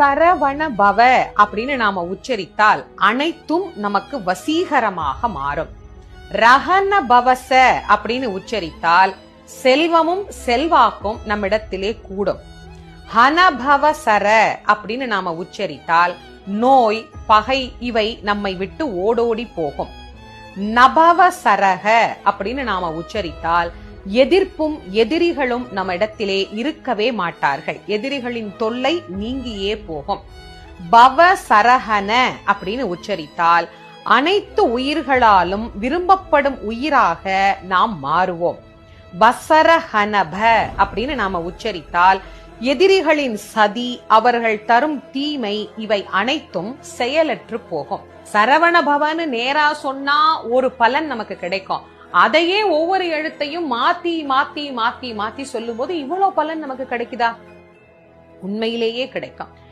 சரவண பவ அப்படின்னு நாம உச்சரித்தால் அனைத்தும் நமக்கு வசீகரமாக மாறும். ரஹன பவச அப்படின்னு உச்சரித்தால் செல்வமும் செல்வாக்கும் நம்மிடத்திலே கூடும். ஹனபவ சர அப்படின்னு நாம உச்சரித்தால் நோய் பகை இவை நம்மை விட்டு ஓடோடி போகும். நபவ சரக அப்படின்னு நாம உச்சரித்தால் எதிர்ப்பும் எதிரிகளும் நம்ம இடத்திலே இருக்கவே மாட்டார்கள். எதிரிகளின் தொல்லை நீங்கியே போகும். பவ சரஹன அப்படின்னு உச்சரித்தால் அனைத்து உயிர்களாலும் விரும்பப்படும் உயிராக நாம் மாறுவோம். வசரஹனப அப்படின்னு நாம உச்சரித்தால் எதிரிகளின் சதி அவர்கள் தரும் தீமை இவை அனைத்தும் செயலற்று போகும். சரவண பவன்னு நேரா சொன்னா ஒரு பலன் நமக்கு கிடைக்கும். அதையே ஒவ்வொரு எழுத்தையும் மாத்தி மாத்தி மாத்தி மாத்தி சொல்லும் போது இவ்வளவு பலன் நமக்கு கிடைக்குதா? உண்மையிலேயே கிடைக்கும்.